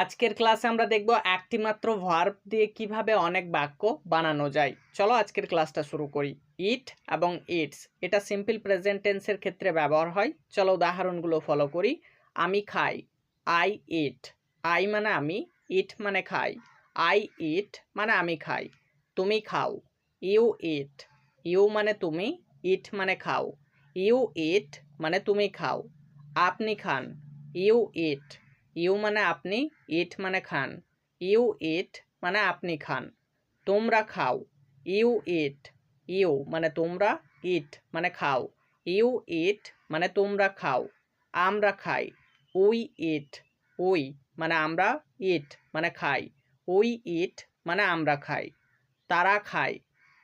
আজকের ক্লাসে আমরা দেখব একটি মাত্র ভার্ব দিয়ে কীভাবে অনেক বাক্য বানানো যায়। চলো আজকের ক্লাসটা শুরু করি। ইট এবং ইটস এটা সিম্পল প্রেজেন্ট টেন্সের ক্ষেত্রে ব্যবহার হয়। চলো উদাহরণগুলো ফলো করি। আমি খাই। আই ইট আই মানে আমি ইট মানে খাই। আই ইট মানে আমি খাই। তুমি খাও। ইউ ইট ইউ মানে তুমি ইট মানে খাও। ইউ ইট মানে তুমি খাও। আপনি খান। ইউ ইট ইউ মানে আপনি, ইট মানে খান। ইউ ইট মানে আপনি খান। তোমরা খাও। You it. ইউ মানে তোমরা, ইট মানে খাও। ইউ ইট মানে তোমরা খাও। আমরা খাই। We eat. উই মানে আমরা, ইট মানে খাই। উই ইট মানে আমরা খাই। তারা খায়।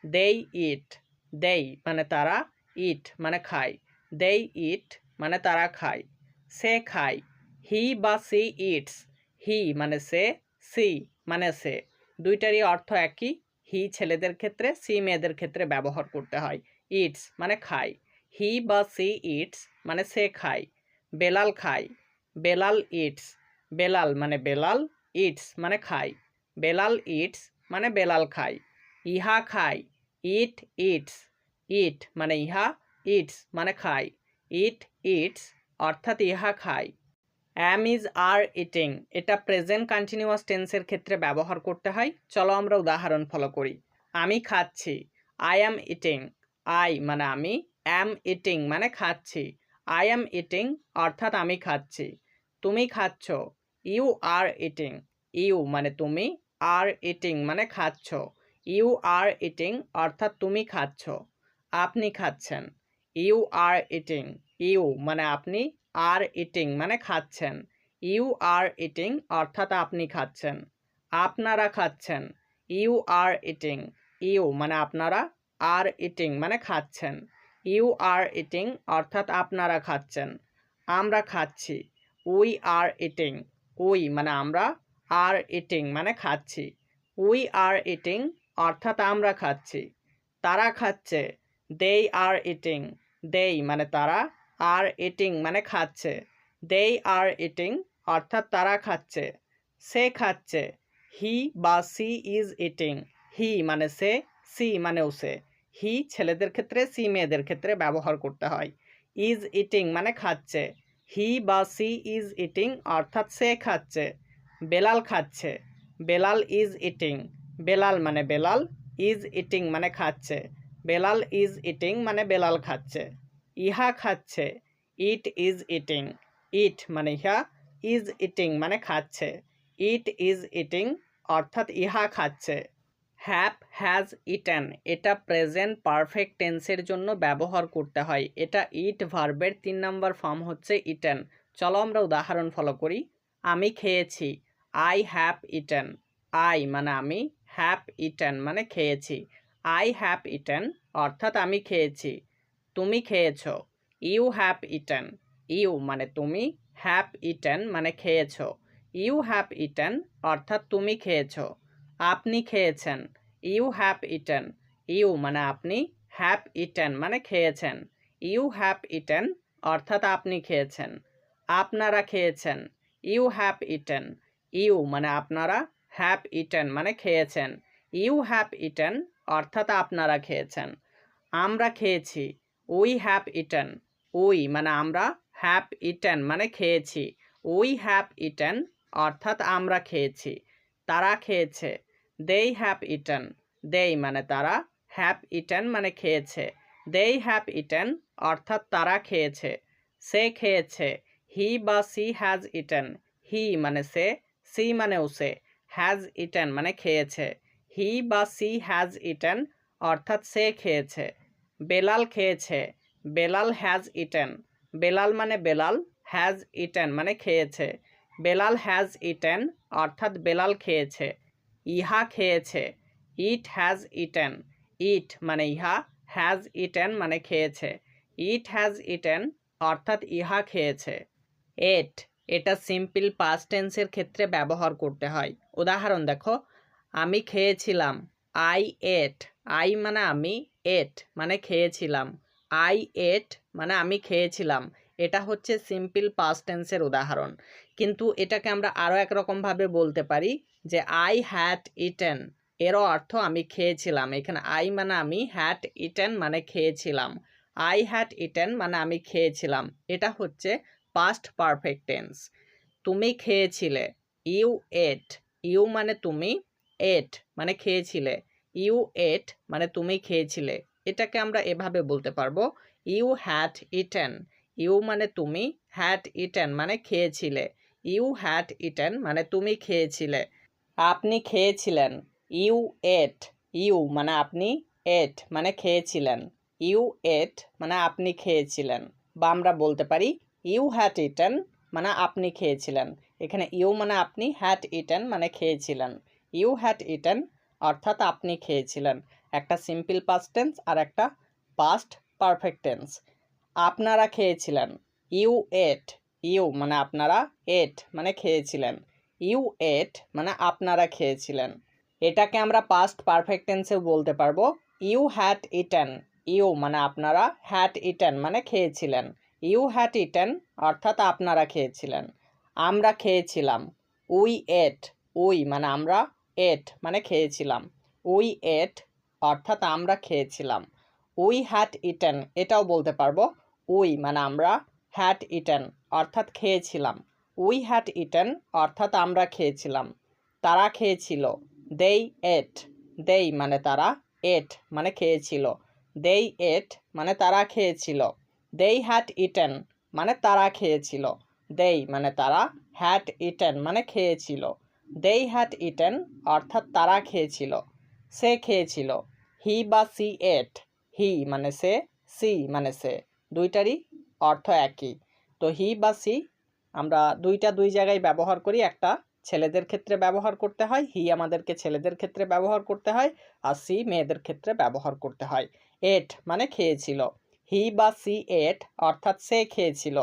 দেই ইট। দেই মানে তারা, ইট মানে খায়। দেই ইট মানে তারা খায়। সে খায়। হি বা সি ইটস। হি মানে সে, সি মানে সে। দুইটারই অর্থ একই। হি ছেলেদের ক্ষেত্রে, সি মেয়েদের ক্ষেত্রে ব্যবহার করতে হয়। ইটস মানে খায়। হি বা সি ইটস মানে সে খায়। বেলাল খায়। বেলাল ইটস। বেলাল মানে বেলাল, ইটস মানে খায়। বেলাল ইটস মানে বেলাল খায়। ইহা খায়। ইট ইটস। ইট মানে ইহা, ইটস মানে খায়। ইট ইটস অর্থাৎ ইহা খায়। অ্যাম ইজ আর ইটিং এটা প্রেজেন্ট কন্টিনিউয়াস টেন্সের ক্ষেত্রে ব্যবহার করতে হয়। চলো আমরা উদাহরণ ফলো করি। আমি খাচ্ছি। আই অ্যাম ইটিং আই মানে আমি অ্যাম ইটিং মানে খাচ্ছি। আই অ্যাম ইটিং অর্থাৎ আমি খাচ্ছি। তুমি খাচ্ছ। ইউ আর ইটিং ইউ মানে তুমি আর ইটিং মানে খাচ্ছ। ইউ আর ইটিং অর্থাৎ তুমি খাচ্ছ। আপনি খাচ্ছেন। ইউ আর ইটিং ইউ মানে আপনি আর ইটিং মানে খাচ্ছেন। ইউ আর ইটিং অর্থাৎ আপনি খাচ্ছেন। আপনারা খাচ্ছেন। ইউ আর ইটিং ইউ মানে আপনারা আর ইটিং মানে খাচ্ছেন। ইউ আর ইটিং অর্থাৎ আপনারা খাচ্ছেন। আমরা খাচ্ছি। উই আর ইটিং উই মানে আমরা আর ইটিং মানে খাচ্ছি। উই আর ইটিং অর্থাৎ আমরা খাচ্ছি। তারা খাচ্ছে। দেই আর ইটিং দেই মানে তারা আর ইটিং মানে খাচ্ছে। দেই আর ইটিং অর্থাৎ তারা খাচ্ছে। সে খাচ্ছে। হি বা সি ইজ ইটিং হি মানে সে সি মানেও সে। হি ছেলেদের ক্ষেত্রে সি মেয়েদের ক্ষেত্রে ব্যবহার করতে হয়। ইজ ইটিং মানে খাচ্ছে। হি বা সি ইজ ইটিং অর্থাৎ সে খাচ্ছে। বেলাল খাচ্ছে। বেলাল ইজ ইটিং বেলাল মানে বেলাল ইজ ইটিং মানে খাচ্ছে। বেলাল ইজ ইটিং মানে বেলাল খাচ্ছে। ইহা খাচ্ছে। It is eating. ইট মানে ইহা, ইজ ইটিং মানে খাচ্ছে। ইট ইজ ইটিং অর্থাৎ ইহা খাচ্ছে। হ্যাপ হ্যাজ ইটেন। এটা প্রেজেন্ট পারফেক্ট টেন্সের জন্য ব্যবহার করতে হয়। এটা ইট ভার্বের তিন নম্বর ফর্ম হচ্ছে ইটেন। চলো আমরা উদাহরণ ফলো করি। আমি খেয়েছি। I have eaten. আই মানে আমি হ্যাভ ইটেন মানে খেয়েছি। আই হ্যাভ ইটেন অর্থাৎ আমি খেয়েছি। তুমি খেয়েছো। You have eaten. ইউ মানে তুমি হ্যাভ ইটেন মানে খেয়েছো। ইউ হ্যাভ ইটেন অর্থাৎ তুমি খেয়েছো। আপনি খেয়েছেন। You have eaten. ইউ মানে আপনি হ্যাভ ইটেন মানে খেয়েছেন। ইউ হ্যাভ ইটেন অর্থাৎ আপনি খেয়েছেন। আপনারা খেয়েছেন। You have eaten. ইউ মানে আপনারা হ্যাভ ইটেন মানে খেয়েছেন। ইউ হ্যাভ ইটেন অর্থাৎ আপনারা খেয়েছেন। আমরা খেয়েছি। উই হ্যাভ ইটেন উই মানে আমরা হ্যাভ ইটেন মানে খেয়েছি। উই হ্যাভ ইটেন, অর্থাৎ আমরা খেয়েছি, তারা খেয়েছে। দেই হ্যাভ ইটেন, দেই মানে তারা হ্যাভ ইটেন মানে খেয়েছে। দেই হ্যাভ ইটেন, অর্থাৎ তারা খেয়েছে, সে খেয়েছে। হি বা সি হ্যাজ ইটেন, হি মানে সে, সি মানে উসে হ্যাজ ইটেন মানে খেয়েছে। হি বা সি হ্যাজ ইটেন, অর্থাৎ সে খেয়েছে। বেলাল খেয়েছে। বেলাল হ্যাজ ইটেন বেলাল মানে বেলাল হ্যাজ ইটেন মানে খেয়েছে। বেলাল হ্যাজ ইটেন অর্থাৎ বেলাল খেয়েছে। ইহা খেয়েছে। ইট হ্যাজ ইটেন ইট মানে ইহা হ্যাজ ইটেন মানে খেয়েছে। ইট হ্যাজ ইটেন অর্থাৎ ইহা খেয়েছে। এট এটা সিম্পল পাস্ট টেন্সের ক্ষেত্রে ব্যবহার করতে হয়। উদাহরণ দেখো, আমি খেয়েছিলাম। আই এট আই মানে আমি এট মানে খেয়েছিলাম। আই এট মানে আমি খেয়েছিলাম। এটা হচ্ছে সিম্পল পাস্ট টেন্সের উদাহরণ। কিন্তু এটাকে আমরা আরও একরকমভাবে বলতে পারি যে আই হ্যাড ইটেন এরও অর্থ আমি খেয়েছিলাম। এখানে আই মানে আমি হ্যাড ইটেন মানে খেয়েছিলাম। আই হ্যাড ইটেন মানে আমি খেয়েছিলাম। এটা হচ্ছে পাস্ট পারফেক্ট টেন্স তুমি খেয়েছিলে। ইউ এট ইউ মানে তুমি এট মানে খেয়েছিলে। ইউ এট মানে তুমি খেয়েছিলে। এটাকে আমরা এভাবে বলতে পারব, ইউ হ্যাড ইটেন। ইউ মানে তুমি হ্যাড ইটেন মানে খেয়েছিলে। ইউ হ্যাড ইটেন মানে তুমি খেয়েছিলে। আপনি খেয়েছিলেন। ইউ এট, ইউ মানে আপনি, এট মানে খেয়েছিলেন। ইউ এট মানে আপনি খেয়েছিলেন। বা আমরা বলতে পারি, ইউ হ্যাড ইটেন মানে আপনি খেয়েছিলেন। এখানে ইউ মানে আপনি হ্যাড ইটেন মানে খেয়েছিলেন। ইউ হ্যাড ইটেন অর্থাৎ আপনি খেয়েছিলেন। একটা সিম্পল পাস্ট টেন্স আর একটা পাস্ট পারফেক্ট টেন্স আপনারা খেয়েছিলেন। ইউ এট ইউ মানে আপনারা এট মানে খেয়েছিলেন। ইউ এট মানে আপনারা খেয়েছিলেন। এটাকে আমরা পাস্ট পারফেক্ট টেন্সেও বলতে পারব। ইউ হ্যাড ইটেন ইউ মানে আপনারা হ্যাড ইটেন মানে খেয়েছিলেন। ইউ হ্যাড ইটেন অর্থাৎ আপনারা খেয়েছিলেন। আমরা খেয়েছিলাম। উই এট উই মানে আমরা এট মানে খেয়েছিলাম। উই এট, অর্থাৎ আমরা খেয়েছিলাম। উই হ্যাট ইটেন, এটাও বলতে পারব। উই মানে আমরা হ্যাট ইটেন, অর্থাৎ খেয়েছিলাম। উই হ্যাট ইটেন, অর্থাৎ আমরা খেয়েছিলাম। তারা খেয়েছিল। দেই এট, দেই মানে তারা, এট মানে খেয়েছিল। দেই এট মানে তারা খেয়েছিল। দেই হ্যাট ইটেন মানে তারা খেয়েছিল। দেই মানে তারা, হ্যাট ইটেন মানে খেয়েছিল। দেই হ্যাড ইটেন অর্থাৎ তারা খেয়েছিল। সে খেয়েছিল। হি বা সি এট হি মানে সে সি মানে সে। দুইটারই অর্থ একই। তো হি বা সি আমরা দুইটা দুই জায়গায় ব্যবহার করি। একটা ছেলেদের ক্ষেত্রে ব্যবহার করতে হয় হি আমাদেরকে ছেলেদের ক্ষেত্রে ব্যবহার করতে হয়, আর সি মেয়েদের ক্ষেত্রে ব্যবহার করতে হয়। এট মানে খেয়েছিল। হি বা সি এট অর্থাৎ সে খেয়েছিল।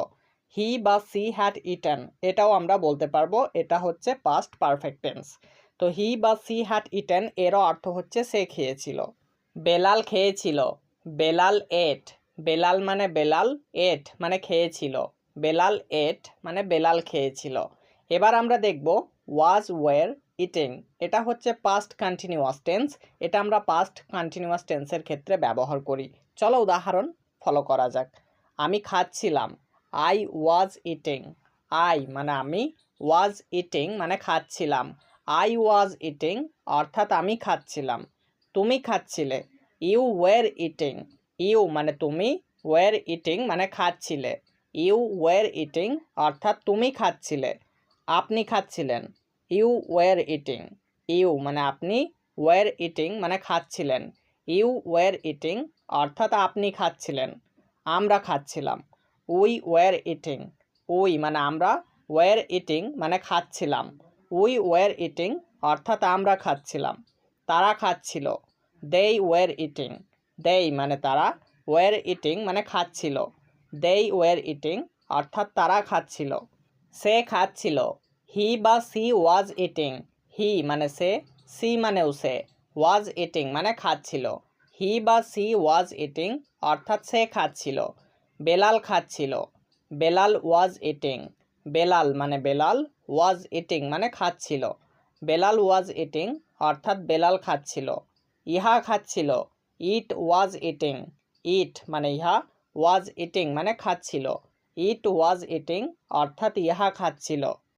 হি বা সি হ্যাড ইটেন এটাও আমরা বলতে পারব, এটা হচ্ছে পাস্ট পারফেক্ট টেন্স তো হি বা সি হ্যাড ইটেন এরও অর্থ হচ্ছে সে খেয়েছিল। বেলাল খেয়েছিল। বেলাল এট বেলাল মানে বেলাল এট মানে খেয়েছিল। বেলাল এট মানে বেলাল খেয়েছিল। এবার আমরা দেখব ওয়াজ ওয়ের ইটিং এটা হচ্ছে পাস্ট কন্টিনিউয়াস টেন্স এটা আমরা পাস্ট কন্টিনিউয়াস টেন্সের ক্ষেত্রে ব্যবহার করি। চলো উদাহরণ ফলো করা যাক। আমি খাচ্ছিলাম। আই ওয়াজ ইটিং আই মানে আমি ওয়াজ ইটিং মানে খাচ্ছিলাম। আই ওয়াজ ইটিং অর্থাৎ আমি খাচ্ছিলাম। তুমি খাচ্ছিলে। ইউ ওয়ের ইটিং ইউ মানে তুমি ওয়ের ইটিং মানে খাচ্ছিলে। ইউ ওয়ের ইটিং অর্থাৎ তুমি খাচ্ছিলে। আপনি খাচ্ছিলেন। ইউ ওয়ের ইটিং ইউ মানে আপনি ওয়ের ইটিং মানে খাচ্ছিলেন। ইউ ওয়ের ইটিং অর্থাৎ আপনি খাচ্ছিলেন। আমরা খাচ্ছিলাম। উই ওয়ার ইটিং উই মানে আমরা ওয়ার ইটিং মানে খাচ্ছিলাম। উই ওয়ার ইটিং অর্থাৎ আমরা খাচ্ছিলাম। তারা খাচ্ছিল। দেই ওয়ার ইটিং দেই মানে তারা ওয়ার ইটিং মানে খাচ্ছিল। দেই ওয়ার ইটিং অর্থাৎ তারা খাচ্ছিল। সে খাচ্ছিল। হি বা সি ওয়াজ ইটিং হি মানে সে সি মানেও সে ওয়াজ ইটিং মানে খাচ্ছিল। হি বা সি ওয়াজ ইটিং অর্থাৎ সে খাচ্ছিল। বেলাল খাচ্ছিল। বেলাল ওয়াজ ইটিং বেলাল মানে বেলাল ওয়াজ ইটিং মানে খাচ্ছিল। বেলাল ওয়াজ ইটিং অর্থাৎ বেলাল খাচ্ছিল। ইহা খাচ্ছিল। ইট ওয়াজ ইটিং ইট মানে ইহা ওয়াজ ইটিং মানে খাচ্ছিল। ইট ওয়াজ ইটিং অর্থাৎ ইহা খাচ্ছিল।